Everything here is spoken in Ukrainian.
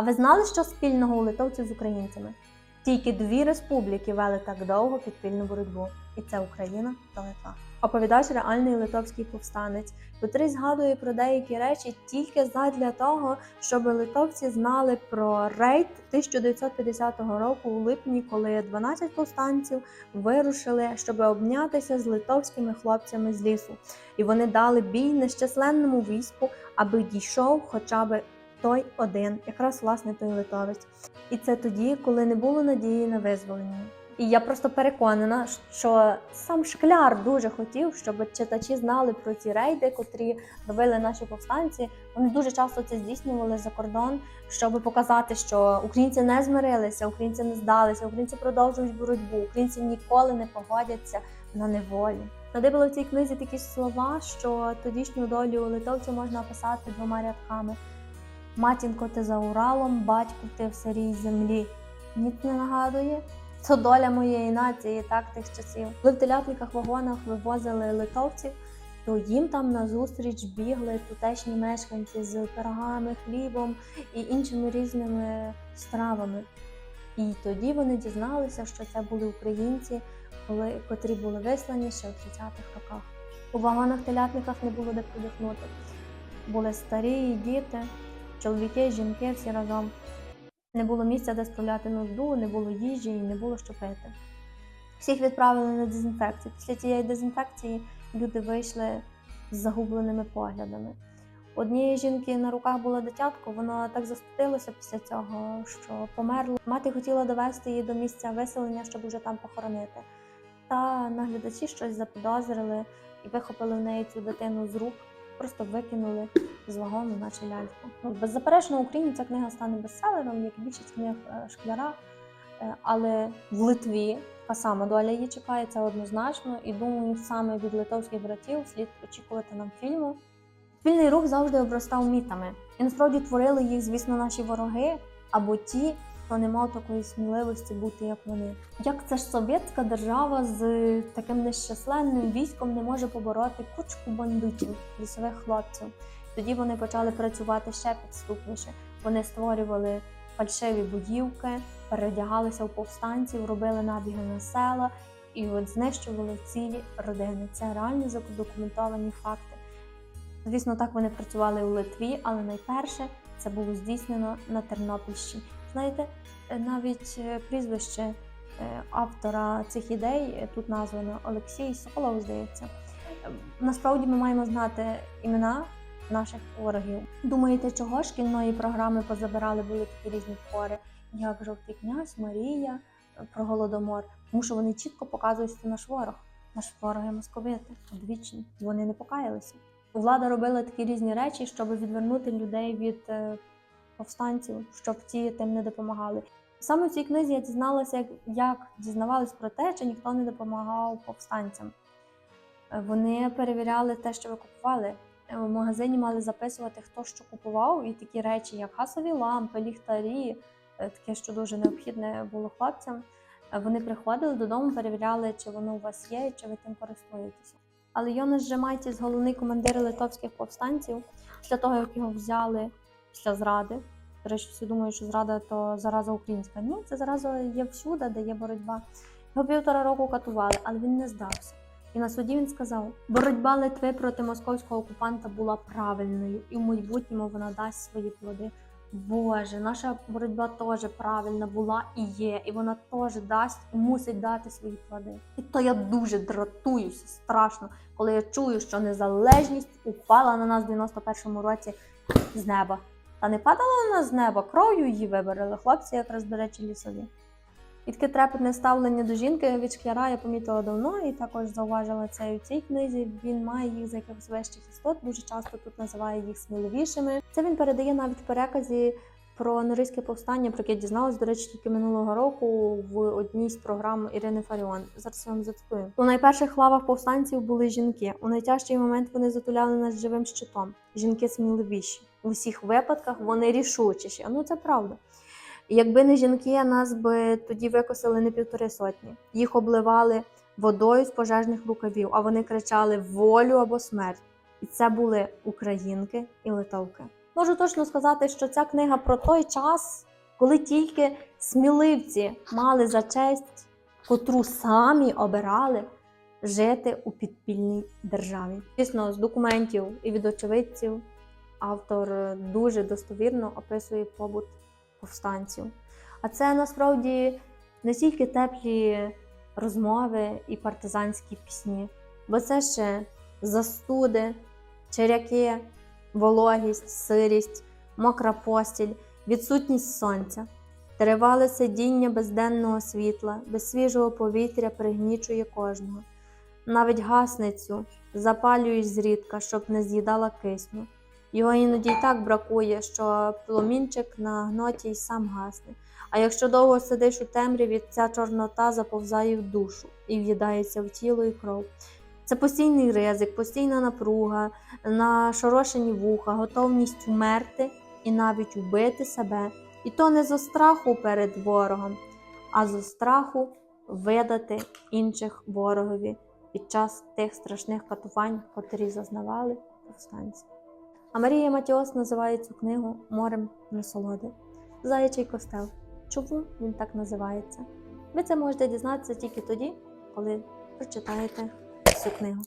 А ви знали, що спільного у литовців з українцями? Тільки дві республіки вели так довго підпільну боротьбу, і це Україна та Литва. Оповідач реальний литовський повстанець, котрий згадує про деякі речі тільки задля того, щоб литовці знали про рейд 1950 року у липні, коли 12 повстанців вирушили, щоб обнятися з литовськими хлопцями з лісу, і вони дали бій нещасленному війську, аби дійшов хоча б той один, якраз власне той литовець. І це тоді, коли не було надії на визволення. І я просто переконана, що сам шкляр дуже хотів, щоб читачі знали про ці рейди, котрі робили наші повстанці. Вони дуже часто це здійснювали за кордон, щоб показати, що українці не змирилися, українці не здалися, українці продовжують боротьбу, українці ніколи не погодяться на неволі. Надибали в цій книзі такі слова, що тодішню долю литовців можна описати двома рядками. Матінко, ти за Уралом, батько, ти в сирій землі. Ніц не нагадує. Це доля моєї нації, так тих часів. Коли в телятниках вагонах вивозили литовців, то їм там назустріч бігли тутешні мешканці з пирогами, хлібом і іншими різними стравами. І тоді вони дізналися, що це були українці, коли, котрі були вислані ще в 30-х роках. У вагонах-телятниках не було де подихнути. Були старі діти, чоловіки, жінки всі разом. Не було місця, де справляти нужду, не було їжі і не було що пити. Всіх відправили на дезінфекцію. Після цієї дезінфекції люди вийшли з загубленими поглядами. Однієї жінки на руках було дитятко, воно так застудилося після цього, що померло. Мати хотіла довести її до місця виселення, щоб уже там похоронити. Та наглядачі щось запідозрили і вихопили в неї цю дитину з рук, просто викинули з вагону, наче ляльку. Ну, беззаперечно, в Україні ця книга стане бестселером, як і більшість книг е, шкляра. Е, Але в Литві така сама доля її чекає, це однозначно. І думаю, саме від литовських братів слід очікувати нам фільму. Спільний рух завжди обростав мітами. І насправді творили їх, звісно, наші вороги або ті, хто не мав такої сміливості бути, як вони. Як це ж совєтська держава з таким нещасленним військом не може побороти кучку бандитів, лісових хлопців? Тоді вони почали працювати ще підступніше. Вони створювали фальшиві будівки, передягалися в повстанців, робили набіги на села і от знищували цілі родини. Це реально задокументовані факти. Звісно, так вони працювали у Литві, але найперше це було здійснено на Тернопільщині. Знаєте, е, навіть е, прізвище е, автора цих ідей тут названо Олексій Соколов, здається. Е, Насправді ми маємо знати імена наших ворогів. Думаєте, чого шкільної програми позабирали були такі різні твори, як Жовтий князь, Марія про голодомор? Тому що вони чітко показують, що наш ворог, наш ворог є московити, одвічні. Вони не покаялися. Влада робила такі різні речі, щоб відвернути людей від повстанців, щоб ті тим не допомагали. Саме в цій книзі я дізналася, як, як дізнавались про те, чи ніхто не допомагав повстанцям. Вони перевіряли те, що ви купували. В магазині мали записувати, хто що купував, і такі речі, як гасові лампи, ліхтарі, е, таке, що дуже необхідне було хлопцям. Вони приходили додому, перевіряли, чи воно у вас є, чи ви тим користуєтеся. Але Йонас Жемайтіс, головний командир литовських повстанців, після того, як його взяли після зради. До речі, всі думають, що зрада то зараза українська. Ні, це зараза є всюди, де є боротьба. Його півтора року катували, але він не здався. І на суді він сказав: боротьба Литви проти московського окупанта була правильною, і в майбутньому вона дасть свої плоди. Боже, наша боротьба теж правильна була і є, і вона теж дасть і мусить дати свої плоди. І то я дуже дратуюся страшно, коли я чую, що незалежність упала на нас в 91-му році з неба. Та не падала вона з неба, кров'ю її вибрали хлопці, якраз, до речі, лісові. І таке трепетне ставлення до жінки від шкляра я помітила давно і також зауважила це і в цій книзі. Він має їх за якихось вищих істот, дуже часто тут називає їх сміливішими. Це він передає навіть в переказі про Норильське повстання, про яке дізналась, до речі, тільки минулого року в одній з програм Ірини Фаріон. Зараз я вам зацитую. У найперших лавах повстанців були жінки. У найтяжчий момент вони затуляли нас живим щитом. Жінки сміливіші. У всіх випадках вони рішучіші. Ну це правда. Якби не жінки, нас би тоді викосили не півтори сотні. Їх обливали водою з пожежних рукавів, а вони кричали волю або смерть. І це були українки і литовки. Можу точно сказати, що ця книга про той час, коли тільки сміливці мали за честь, котру самі обирали жити у підпільній державі. Звісно, з документів і від очевидців автор дуже достовірно описує побут повстанців. А це насправді не тільки теплі розмови і партизанські пісні, бо це ще застуди, черяки, вологість, сирість, мокра постіль, відсутність сонця. Тривале сидіння безденного світла, без свіжого повітря пригнічує кожного. Навіть гасницю запалюєш зрідка, щоб не з'їдала кисню. Його іноді й так бракує, що пломінчик на гноті й сам гасне. А якщо довго сидиш у темряві, ця чорнота заповзає в душу і в'їдається в тіло і кров. Це постійний ризик, постійна напруга, нашорошені вуха, готовність вмерти і навіть убити себе. І то не зо страху перед ворогом, а зо страху видати інших ворогові під час тих страшних катувань, котрі зазнавали повстанці. А Марія Матіос називає цю книгу Морем насолоди. Заячий костел. Чому він так називається? Ви це можете дізнатися тільки тоді, коли прочитаєте цю книгу.